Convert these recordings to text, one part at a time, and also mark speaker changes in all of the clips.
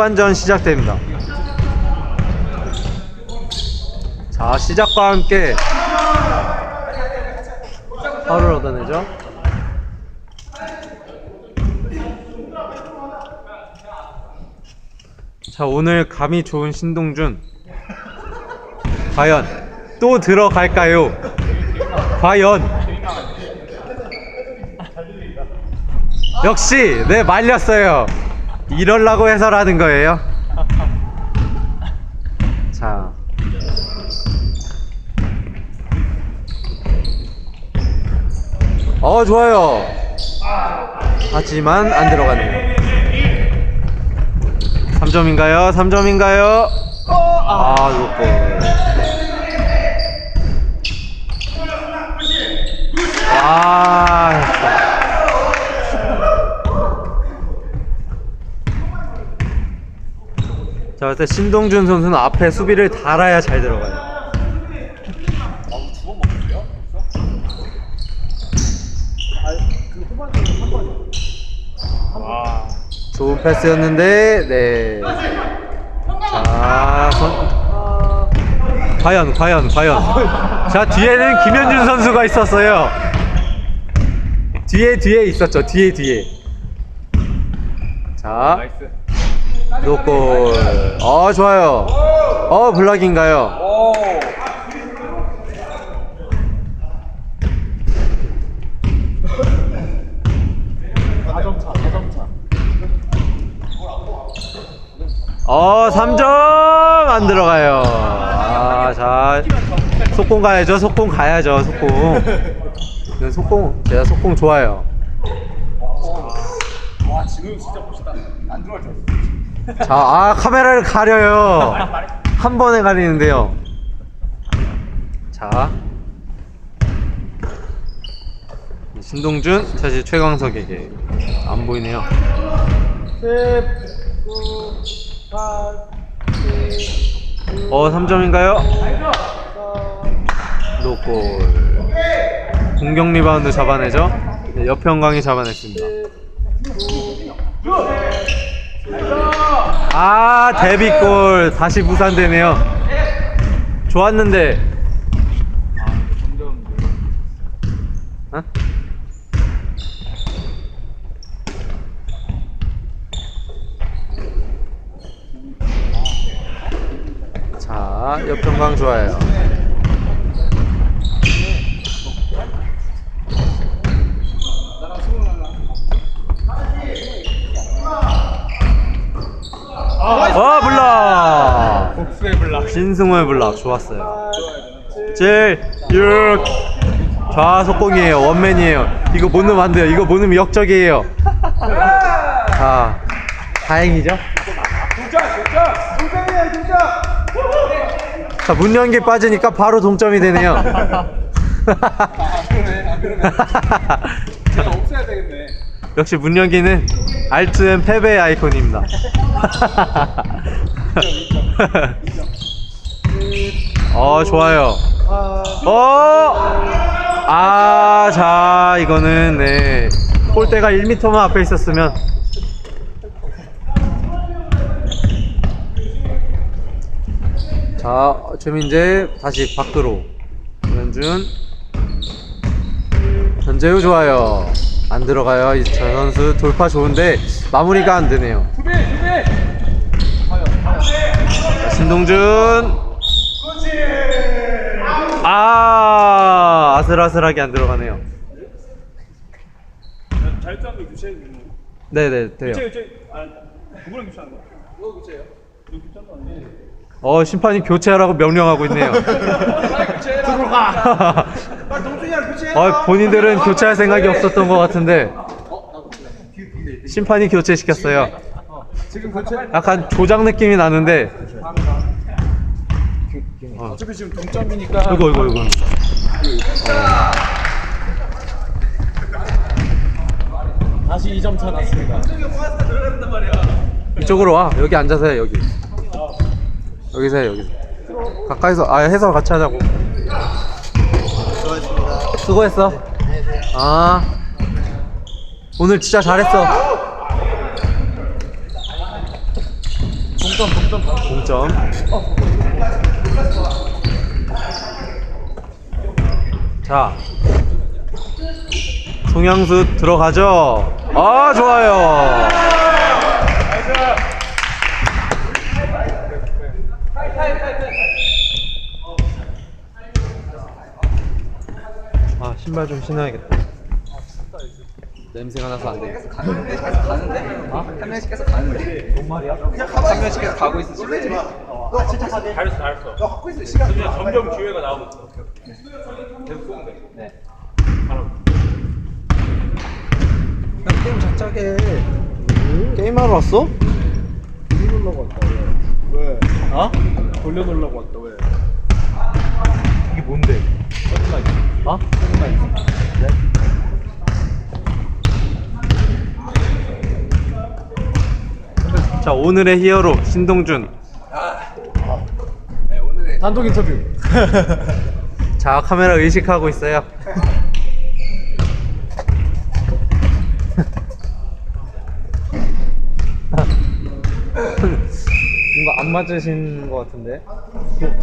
Speaker 1: 후반전 시작됩니다. 자, 시작과 함께 파울을 얻어내죠. 자, 오늘 감이 좋은 신동준. 과연 또 들어갈까요? 과연 역시 네 말렸어요. 이럴라고 해서라는 거예요. 자. 어 좋아요. 하지만 안 들어가네요. 3점인가요? 3점인가요? 아, 요거. 아, 자, 그때 신동준 선수는 앞에 수비를 달아야 잘 들어가요.
Speaker 2: 와.
Speaker 1: 좋은 패스였는데, 네. 자, 선... 과연, 과연, 과연. 자, 뒤에는 김현준 선수가 있었어요. 뒤에, 뒤에 있었죠. 뒤에, 뒤에. 자,
Speaker 2: 나이스.
Speaker 1: 노골. 어, 좋아요. 어, 블락인가요? 어, 3점 안 들어가요. 아, 자, 속공 가야죠. 속공 가야죠. 속공. 네, 속공, 제가 속공 좋아요.
Speaker 2: 와, 진우 진짜 멋있다. 안 들어갈 줄 알았어.
Speaker 1: 자, 아, 카메라를 가려요. 한 번에 가리는데요. 자. 신동준, 다시 최광석에게. 안 보이네요.
Speaker 2: 10, 9, 8, 7,
Speaker 1: 어, 3점인가요? 노골. 공격 리바운드 잡아내죠? 네, 여평강이 잡아냈습니다. 아, 데뷔골. 다시 무산되네요. 좋았는데.
Speaker 2: 점점.
Speaker 1: 어? 자, 여평강 좋아요. 어, 블락!
Speaker 2: 복수의 블락.
Speaker 1: 신승호의 블락 좋았어요. 7, 6. 좌속공이에요. 원맨이에요. 이거 못 넣으면 안 돼요. 이거 못 넣으면 역적이에요. 자, 다행이죠? 자, 문연기 빠지니까 바로 동점이 되네요. 역시 문연기는 알트앤 패배의 아이콘입니다. 어, 좋아요. 어! 아, 자, 이거는, 네. 골대가 1m만 앞에 있었으면. 자, 최민재, 다시 밖으로. 김현준. 전재우 좋아요. 안 들어가요. 이 저 선수 돌파 좋은데, 마무리가 안 되네요. 신동준. 아, 아슬아슬하게 안 들어가네요.
Speaker 2: 잘 짜는 거 교체해 주는 거.
Speaker 1: 네네, 돼요.
Speaker 2: 교체, 교체. 아, 누구랑 교체하는 거야? 너 교체해요? 너 교체한 거 아니지?
Speaker 1: 어, 심판이 교체하라고 명령하고 있네요.
Speaker 2: 교체해라. 들어가. 빨리 동준이랑
Speaker 1: 어, 본인들은 교체할 생각이 없었던 것 같은데, 심판이 교체시켰어요.
Speaker 2: 지금 교체.
Speaker 1: 약간 조작 느낌이 나는데, 어,
Speaker 2: 어차피 지금 동점이니까.
Speaker 1: 이거, 이거, 이거.
Speaker 2: 다시 2점 차 났습니다.
Speaker 1: 이쪽으로 와. 여기 앉아서 해, 여기. 여기서 해, 여기서. 가까이서, 아, 해설 같이 하자고. 수고했어. 아. 오늘 진짜 잘했어.
Speaker 2: 동점 동점
Speaker 1: 동점. 자, 송영수 들어가죠. 아 좋아요. 신발 좀 신어야겠다. 냄새가 나서 안 되겠어.
Speaker 3: 가는데 계속 가는데? 어? 한 명씩 계속 가는데? 뭔 말이야? 한 명씩 계속 가고 있어 실례지 마. 너 진짜 가네.
Speaker 2: 잘했어 잘했어
Speaker 3: 너 갖고 있어 시간.
Speaker 2: 그냥 점점 기회가 나오고 있어 계속 쏘면 돼
Speaker 3: 네.
Speaker 2: 바로
Speaker 3: 게임 작작해.
Speaker 1: 게임하러 왔어?
Speaker 2: 돌려놓으려고 왔다 왜? 왜?
Speaker 1: 어?
Speaker 2: 돌려놓으려고 왔다 왜?
Speaker 1: 이게 뭔데? 어? 자 오늘의 히어로 신동준.
Speaker 3: 네, 오늘의
Speaker 2: 단독 인터뷰.
Speaker 1: 자 카메라 의식하고 있어요. 뭔가 안 맞으신 것 같은데?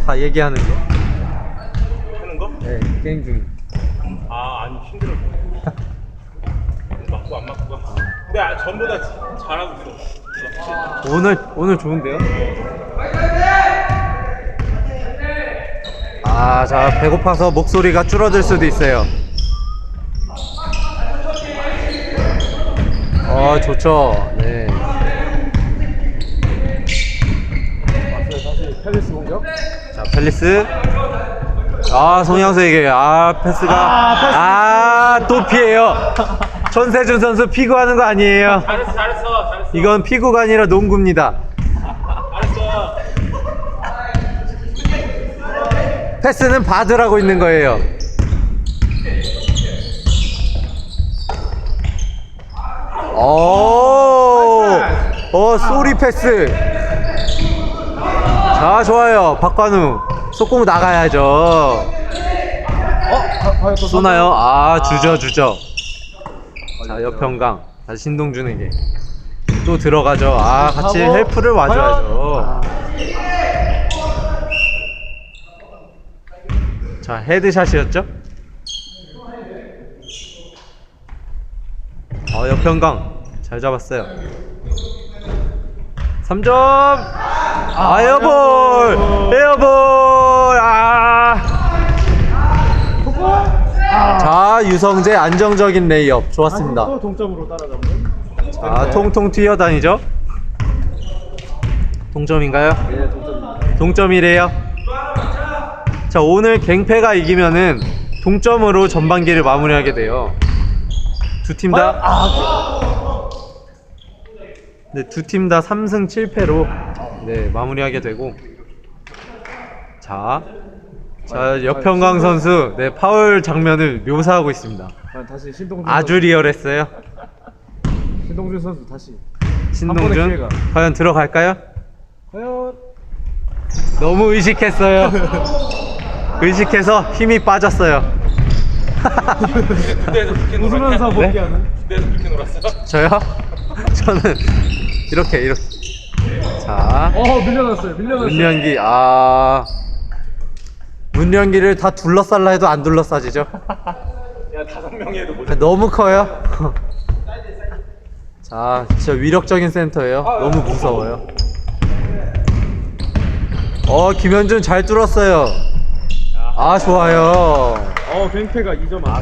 Speaker 1: 다 얘기하는 게
Speaker 2: 하는 거?
Speaker 1: 네, 게임 중에
Speaker 2: 아 아니 힘들어 맞고 안 맞고 근데 아, 전보다 지- 잘하고 있어
Speaker 1: 오늘 오늘 좋은데요? 아, 자 배고파서 목소리가 줄어들 수도 있어요. 어, 좋죠. 네.
Speaker 2: 펠리스 공격
Speaker 1: 자, 펠리스. 아, 송영수에게 아 패스가 아 또 피해요. 전세준 선수 피구하는 거 아니에요.
Speaker 2: 잘했어 잘했어 잘했어
Speaker 1: 이건 피구가 아니라 농구입니다.
Speaker 2: 잘했어
Speaker 1: 패스는 받으라고 있는 거예요. 오, 어, 쏘리 패스. 자, 좋아요. 박관우. 속공 나가야죠.
Speaker 2: 어?
Speaker 1: 쏘나요? 아, 주저, 주저. 자, 옆평강. 다시 신동준에게. 또 들어가죠. 아, 같이 헬프를 와줘야죠. 자, 헤드샷이었죠? 어, 옆평강. 잘 잡았어요. 3점! 아, 에어볼! 에어볼! 아! 자, 유성재 안정적인 레이업. 좋았습니다.
Speaker 2: 또 동점으로 따라잡는
Speaker 1: 자, 통통 튀어다니죠? 동점인가요?
Speaker 2: 네 동점입니다
Speaker 1: 동점이래요. 자, 오늘 갱패가 이기면은 동점으로 전반기를 마무리하게 돼요. 두 팀 다. 네, 두 팀 다 3승 7패로 네, 마무리하게 되고. 자. 자, 여평강 선수 네, 파울 장면을 묘사하고 있습니다.
Speaker 2: 아, 다시 신동준
Speaker 1: 아주 리얼했어요.
Speaker 2: 신동준 선수 다시 번의
Speaker 1: 신동준
Speaker 2: 기회가.
Speaker 1: 과연 들어갈까요?
Speaker 2: 과연
Speaker 1: 너무 의식했어요. 의식해서 힘이 빠졌어요.
Speaker 2: 군대에서 그렇게
Speaker 1: 네?
Speaker 2: 웃으면서 복귀하는 군대에서 그렇게 놀았어?
Speaker 1: 저요? 저는 이렇게 이렇게. 자,
Speaker 2: 어 밀려났어요 밀려났어요
Speaker 1: 문연기 아 문연기를 다 둘러싸려 해도 안 둘러싸지죠?
Speaker 2: 야 다섯 명이 해도 못
Speaker 1: 너무 커요. 자, 진짜 위력적인 센터예요. 너무 무서워요. 어, 김현준 잘 뚫었어요. 아, 좋아요.
Speaker 2: 어 뱅패가 2점 아?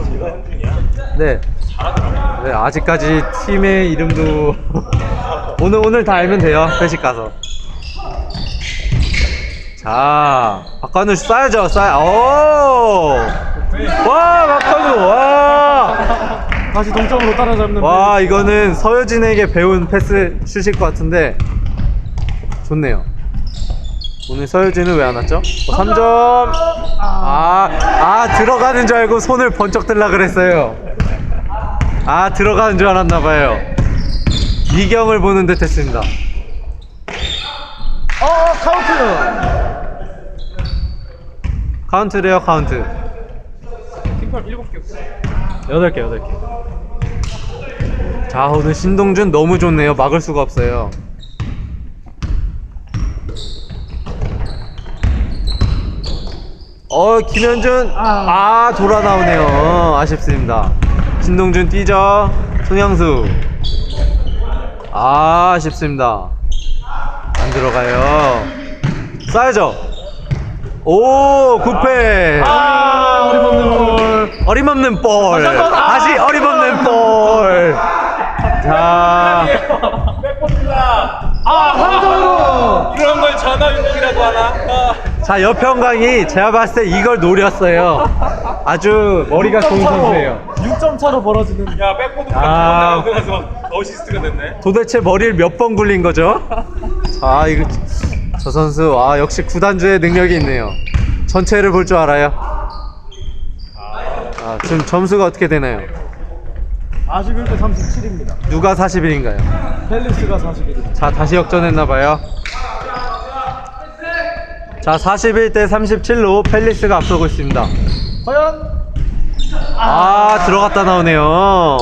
Speaker 1: 네. 네, 아직까지 팀의 이름도 오늘 오늘 다 알면 돼요. 회식 가서. 자, 박관우 쏴야죠. 쏴. 오! 와, 박관우. 와!
Speaker 2: 다시 동점으로 따라잡는
Speaker 1: 와, 이거는 서효진에게 배운 패스 슛일 것 같은데 좋네요. 오늘 서효진은 왜 안 왔죠? 어, 3점. 아, 아 들어가는 줄 알고 손을 번쩍 들라 그랬어요. 아 들어가는 줄 알았나 봐요. 이경을 보는 듯 했습니다.
Speaker 2: 어 카운트
Speaker 1: 카운트래요, 카운트.
Speaker 2: 팀팔 7개. 없어
Speaker 1: 8개, 8개. 자, 오늘 신동준 너무 좋네요. 막을 수가 없어요. 어 김현준. 아 돌아 나오네요. 아쉽습니다. 신동준 뛰죠? 송양수. 아 아쉽습니다. 안 들어가요. 쏴야죠 오 굿패
Speaker 2: 아, 어림없는 볼.
Speaker 1: 어림없는 볼 다시 어림없는 볼자
Speaker 2: 백봅니다.
Speaker 3: 아 한정으로
Speaker 2: 이런 걸 전화위복이라고 하나? 아.
Speaker 1: 자 여평강이 제가 봤을 때 이걸 노렸어요 아주 머리가 좋은 선수예요
Speaker 3: 6점 차로 벌어지는
Speaker 2: 야, 백보드
Speaker 1: 아.
Speaker 2: 나서 어시스트가 됐네.
Speaker 1: 도대체 머리를 몇 번 굴린 거죠? 아 이거 저 선수 아 역시 구단주의 능력이 있네요. 전체를 볼 줄 알아요. 아 지금 점수가 어떻게 되나요?
Speaker 3: 41대 37입니다
Speaker 1: 누가 40일인가요?
Speaker 3: 펠리스가 41입니다
Speaker 1: 자 다시 역전했나 봐요. 자 41대 37로 펠리스가 앞서고 있습니다.
Speaker 3: 과연
Speaker 1: 아 들어갔다 나오네요.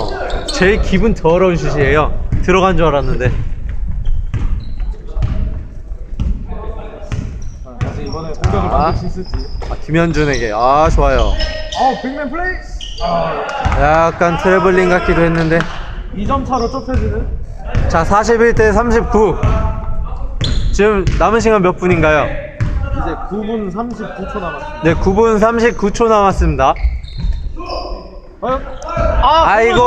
Speaker 1: 제일 기분 더러운 슛이에요. 들어간 줄 알았는데.
Speaker 3: 자, 다시 이번에 공격을
Speaker 1: 아.
Speaker 3: 만들 수 있을지.
Speaker 1: 아, 김현준에게. 아 좋아요.
Speaker 3: 어 빅맨 플레이? 아,
Speaker 1: 약간 트래블링 같기도 했는데.
Speaker 3: 2점 차로 좁혀지는?
Speaker 1: 자 41대 39 지금 남은 시간 몇 분인가요?
Speaker 3: 이제 9분 39초 남았습니다.
Speaker 1: 네 9분 39초 남았습니다.
Speaker 3: 과연 아
Speaker 1: 아이고.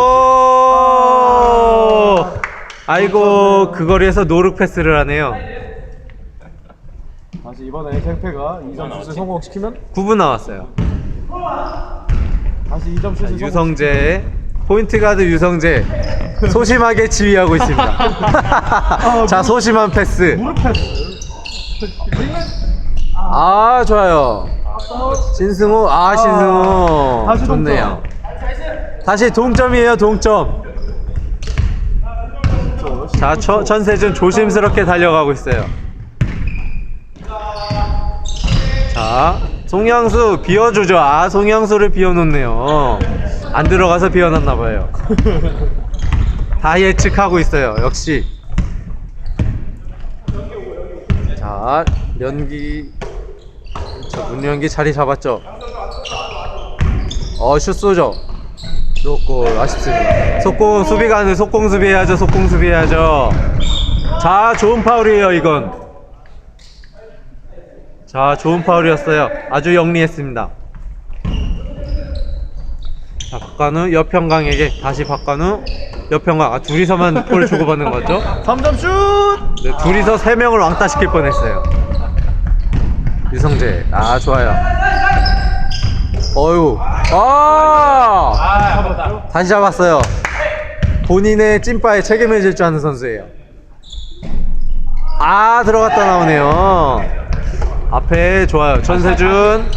Speaker 1: 아이고 그 거리에서 노룩 패스를 하네요
Speaker 3: 다시 이번에 갱패가 2점 슛을 성공시키면?
Speaker 1: 9분 남았어요.
Speaker 3: 다시 2점 슛을 성공
Speaker 1: 유성재 포인트 가드 유성재. 소심하게 지휘하고 있습니다. 자 소심한 패스.
Speaker 3: 무릎 패스
Speaker 1: 아 좋아요. 신승우 아 신승우.
Speaker 3: 다시 동점.
Speaker 1: 좋네요. 다시 동점이에요 동점. 자 처, 전세준 조심스럽게 달려가고 있어요 자 송영수 비워주죠. 아 송영수를 비워놓네요. 안 들어가서 비워놨나봐요. 다 예측하고 있어요. 역시. 자 연기. 자 문연기 자리 잡았죠? 어 슛 쏘죠? 노골 아쉽습니다. 속공 수비 가는 속공 수비해야죠. 속공 수비해야죠. 자 좋은 파울이에요 이건 자 좋은 파울이었어요 아주 영리했습니다 자 박관우 여평강에게 다시 박관우 여평강 아 둘이서만 볼 주고받는 거죠
Speaker 3: 3점 슛
Speaker 1: 네, 둘이서 세 명을 왕따 시킬 뻔했어요. 유성재, 아 좋아요. 어유, 아
Speaker 2: 아.
Speaker 1: 다시 잡았어요. 본인의 찐빠에 책임을 질 줄 아는 선수예요. 아 들어갔다 나오네요. 앞에 좋아요. 전세준.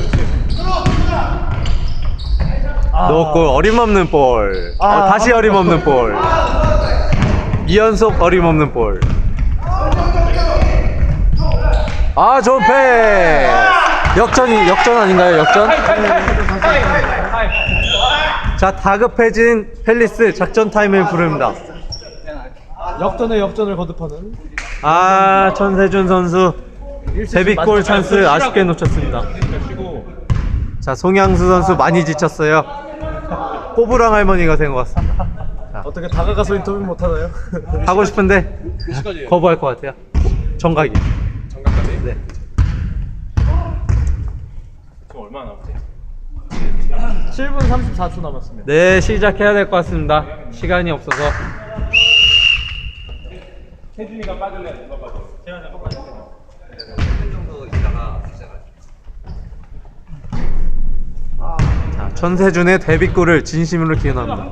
Speaker 1: 넣었고 어림없는 볼. 어,
Speaker 3: 아.
Speaker 1: 다시 어림없는 볼. 이연속 어림없는 볼. 아 좋은 패스. 역전이 역전 아닌가요? 역전? 자 다급해진 펠리스 작전 타임을 부릅니다.
Speaker 3: 역전의 역전을 거듭하는
Speaker 1: 아 천세준 선수 데뷔골 찬스 아쉽게 놓쳤습니다. 자 송양수 선수 많이 지쳤어요. 꼬부랑 할머니가 된 것 같습니다.
Speaker 3: 어떻게 다가가서 인터뷰 못 하나요?
Speaker 1: 하고 싶은데 거부할 것 같아요. 정각이.
Speaker 2: 정각까지?
Speaker 1: 네.
Speaker 2: 지금 얼마나 남았지?
Speaker 3: 7분 34초 남았습니다
Speaker 1: 네 시작해야 될 것 같습니다. 시간이 없어서.
Speaker 2: 태준이가 빠질래? 누가 빠져? 태현이가 빠져.
Speaker 1: 자 천세준의 데뷔골을 진심으로 기원합니다.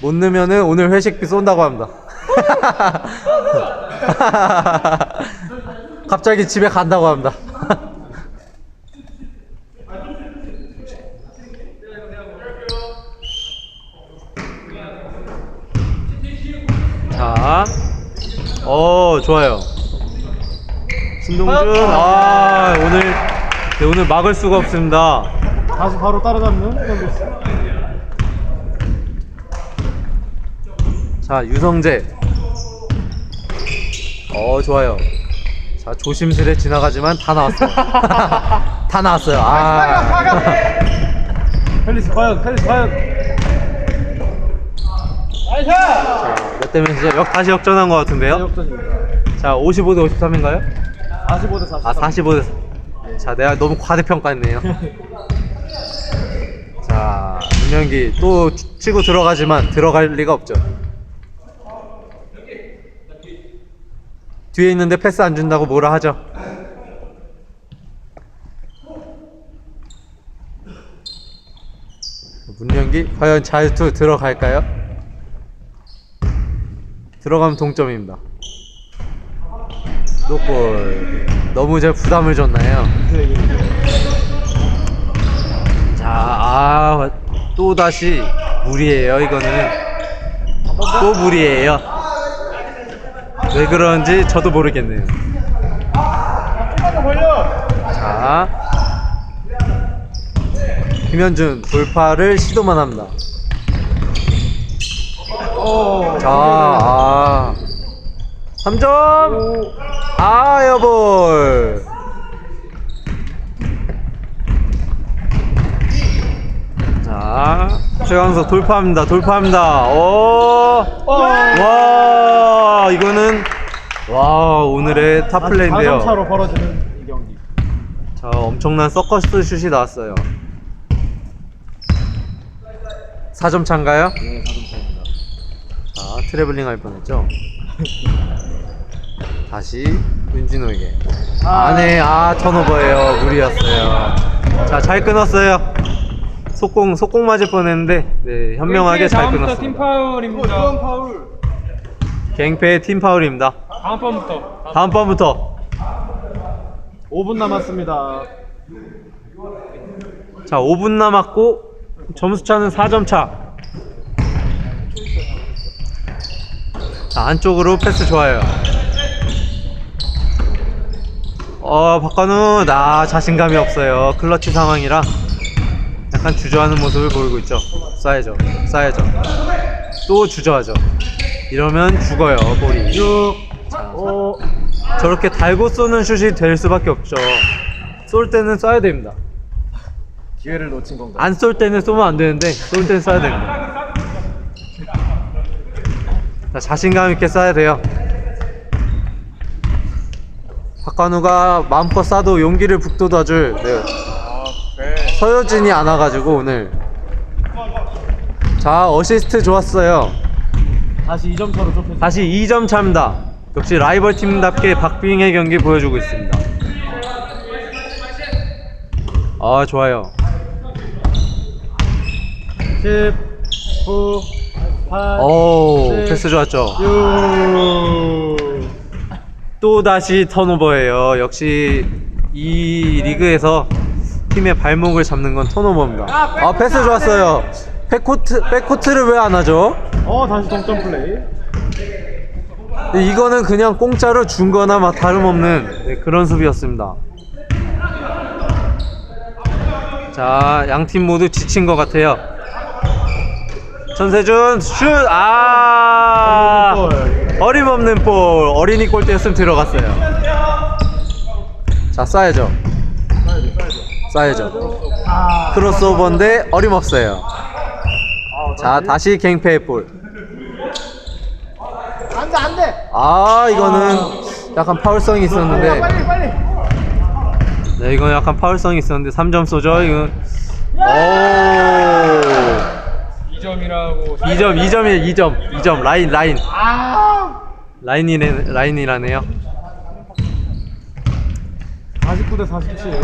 Speaker 1: 못 넣으면은 오늘 회식비 쏜다고 합니다. 갑자기 집에 간다고 합니다. 자, 어 좋아요. 신동준, 아 오늘 네, 오늘 막을 수가 없습니다.
Speaker 3: 다시 바로 따라잡는
Speaker 1: 자 유성재 어 좋아요. 자 조심스레 지나가지만 다 나왔어요. 다 나왔어요. 아.
Speaker 2: 펠리스 과연 펠리스 과연
Speaker 1: 몇 대면 진짜 역 다시 역전한 것 같은데요?
Speaker 2: 역전입니다
Speaker 1: 자 55 대 53인가요? 45대43아45 대. 자 내가 너무 과대평가했네요. 자 문영기 또 치고 들어가지만 들어갈 리가 없죠. 뒤에 있는데 패스 안 준다고 뭐라 하죠. 문영기 과연 자유투 들어갈까요? 들어가면 동점입니다. 노골 너무 제 부담을 줬나요? 자, 아, 또 다시 무리예요. 이거는 또 무리예요. 왜 그런지 저도 모르겠네요. 자, 김현준 돌파를 시도만 합니다. 자, 아, 3점. 아, 에어볼. 자, 최강석 돌파합니다. 돌파합니다. 오, 와, 이거는 와 오늘의 탑 플레이인데요.
Speaker 2: 4점 차로 벌어지는 이 경기
Speaker 1: 자, 엄청난 서커스 슛이 나왔어요. 4점 차인가요?
Speaker 2: 네 4점 차입니다
Speaker 1: 자, 트래블링 할 뻔했죠. 다시 윤진호에게. 아, 네, 아, 턴오버예요. 무리였어요. 자, 잘 끊었어요. 속공, 속공 맞을 뻔했는데, 네, 현명하게 잘
Speaker 2: 다음부터 팀
Speaker 1: 끊었습니다.
Speaker 2: 파울입니다 파울
Speaker 1: 갱패의 팀 파울입니다.
Speaker 2: 다음 번부터
Speaker 1: 다음 번부터.
Speaker 2: 5분 남았습니다
Speaker 1: 자, 5분 남았고, 점수 차는 4점 차. 자, 안쪽으로 패스 좋아요. 어, 박관우, 나 자신감이 없어요. 클러치 상황이라 약간 주저하는 모습을 보이고 있죠. 쏴야죠. 쏴야죠. 또 주저하죠. 이러면 죽어요, 볼이.
Speaker 2: 6
Speaker 1: 자,
Speaker 2: 5
Speaker 1: 저렇게 달고 쏘는 슛이 될 수밖에 없죠. 쏠 때는 쏴야 됩니다.
Speaker 2: 기회를 놓친 건가
Speaker 1: 안 쏠 때는 쏘면 안 되는데 쏠 때는 쏴야 됩니다. 자, 자신감 있게 쏴야 돼요. 박관우가 마음껏 쏴도 용기를 북돋아줄 네. 서효진이 안 와가지고 오늘 자 어시스트 좋았어요.
Speaker 2: 다시 2점 차로 좁혀지
Speaker 1: 다시 2점 차입니다. 역시 라이벌 팀답게 박빙의 경기 보여주고 있습니다. 아 좋아요.
Speaker 2: 10 9
Speaker 1: 8오
Speaker 2: 칠,
Speaker 1: 패스 좋았죠.
Speaker 2: 6
Speaker 1: 또 다시 턴오버예요. 역시 이 리그에서 팀의 발목을 잡는 건 턴오버입니다. 아 패스 좋았어요. 백코트 백코트를 왜 안 하죠?
Speaker 2: 어 다시 동점 플레이
Speaker 1: 이거는 그냥 공짜로 준 거나 막 다름없는 네, 그런 수비였습니다. 자, 양 팀 모두 지친 것 같아요. 전세준 슛! 아! 어림없는 볼. 어린이 골대였으면 들어갔어요. 자, 쏴야죠. 쏴야죠. 크로스오버인데 어림없어요. 자, 다시 갱패의 볼.
Speaker 2: 안돼 안돼
Speaker 1: 아 이거는 약간 파울성이 있었는데
Speaker 2: 빨리 빨리
Speaker 1: 네 이건 약간 파울성이 있었는데 3점 쏘죠 이건 오
Speaker 2: 2점이라고
Speaker 1: 2점 2점이에요 2점 2점 라인 라인
Speaker 2: 아
Speaker 1: 라인이네 라인이라네요.
Speaker 2: 49대 47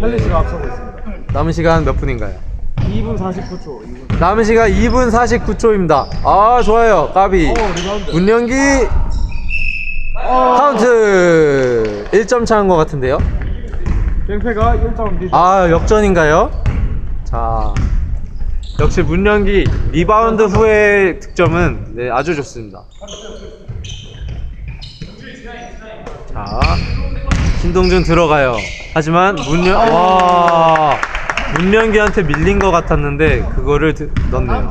Speaker 2: 펠리스가 앞서고 있습니다.
Speaker 1: 남은 시간 몇 분인가요?
Speaker 2: 2분 49초 2분.
Speaker 1: 남은 시간 2분 49초입니다. 아 좋아요. 까비.
Speaker 2: 오 리바운드.
Speaker 1: 문영기. 카운트. 1점 차인 것 같은데요?
Speaker 2: 뱅패가 1점 리드.
Speaker 1: 아 역전인가요? 자 역시 문영기 리바운드 후의 득점은 네, 아주 좋습니다. 자 신동준 들어가요. 하지만 문영 와 문영기한테 밀린 것 같았는데 그거를 드, 넣네요.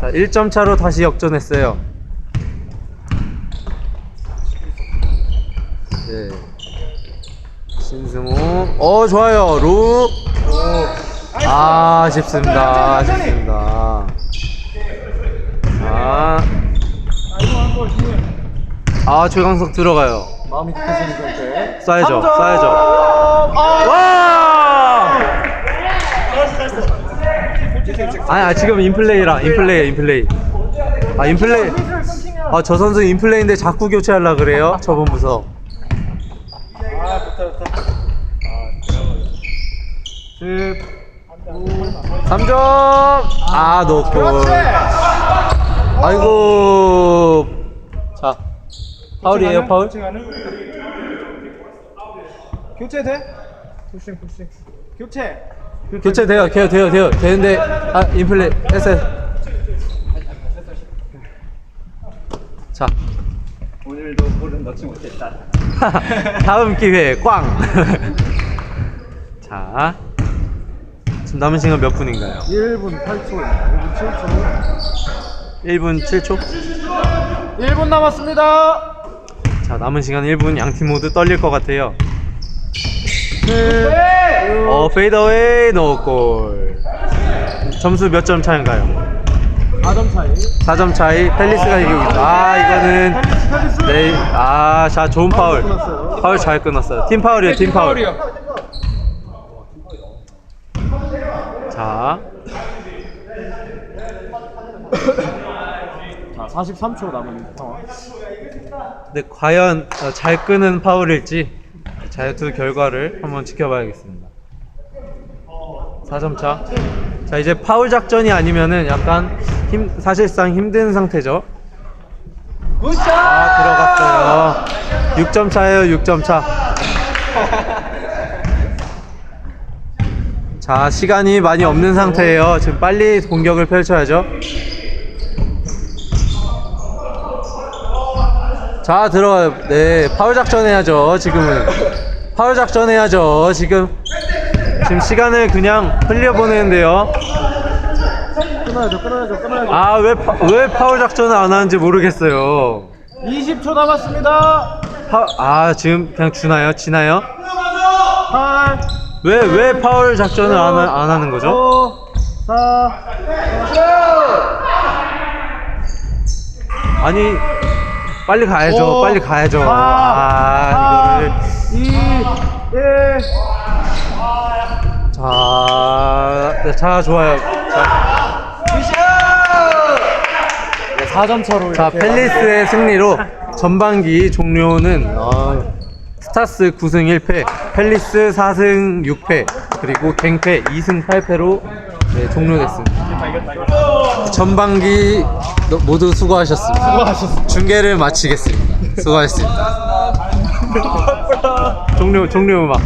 Speaker 1: 자 1점 차로 다시 역전했어요. 네. 신승우. 어, 좋아요. 룩. 아, 아쉽습니다. 아쉽습니다. 자. 아, 최강석 들어가요.
Speaker 3: 마음이 급해지는 상태.
Speaker 1: 쏴야죠. 쏴야죠. 와! 아니, 아, 지금 인플레이라. 인플레이, 인플레이. 아, 인플레이. 아, 저 선수 인플레이인데 자꾸 교체하려 그래요? 저번 부서.
Speaker 3: 아 좋다 좋다.
Speaker 1: 3점! 아, 노골. 아이고. 자. 파울이에요, 파울?
Speaker 3: 교체 돼? 푸싱 푸싱. 교체.
Speaker 1: 교체 돼요, 돼요, 돼요, 돼요. 되는데, 아, 인플레이. 했어요. 자.
Speaker 3: 오늘도 볼은 넣지 못했다.
Speaker 1: 다음 기회에 꽝. 자. 지금 남은 시간 몇 분인가요?
Speaker 3: 1분 8초입니다. 1분 7초.
Speaker 1: 1분 7초?
Speaker 3: 1분 남았습니다.
Speaker 1: 자, 남은 시간 1분 양팀 모두 떨릴 것 같아요.
Speaker 3: 네.
Speaker 1: 어, 페이더웨이 노골. 점수 몇 점 차인가요?
Speaker 3: 4점 차이.
Speaker 1: 4점 차이. 펠리스가 이기고 있다. 아, 이거는
Speaker 3: 펠리스 펠리스.
Speaker 1: 네. 아, 자, 좋은 파울. 파울 잘 끊었어요. 팀 파울이에요, 팀 파울. 자,
Speaker 3: 자 43초 남은 상황.
Speaker 1: 근데 과연 어, 잘 끄는 파울일지 자유투 결과를 한번 지켜봐야겠습니다. 4점 차. 자 이제 파울 작전이 아니면은 약간 힘 사실상 힘든 상태죠. 아 들어갔어요. 6점 차예요. 6점 차. 자 시간이 많이 없는 상태예요. 지금 빨리 공격을 펼쳐야죠. 자 들어가요 네 파울 작전 해야죠 지금은 파울 작전 해야죠 지금 지금 시간을 그냥 흘려보내는데요
Speaker 3: 끊어야죠 끊어야죠 끊어야죠.
Speaker 1: 아 왜 왜 파울 작전을 안 하는지 모르겠어요
Speaker 3: 20초 남았습니다.
Speaker 1: 파, 아 지금 그냥 주나요 지나요
Speaker 3: 8.
Speaker 1: 왜 왜 파울 작전을 안, 하- 안 하는 거죠
Speaker 3: 5, 4.
Speaker 1: 아니 빨리 가야죠
Speaker 3: 오,
Speaker 1: 빨리 가야죠.
Speaker 3: 삼,
Speaker 1: 아 이거를.
Speaker 3: 2, 1.
Speaker 1: 자, 네, 자 좋아요. 자,
Speaker 3: 4점 차로
Speaker 1: 자 펠리스의 승리로 전반기 종료는 어, 스타스 9승 1패, 펠리스 4승 6패, 그리고 갱패 2승 8패로 네, 종료됐습니다. 전반기 너- 모두 수고하셨습니다.
Speaker 3: 수고하셨습니다.
Speaker 1: 중계를 마치겠습니다. 수고하셨습니다. 종료 종료 음악.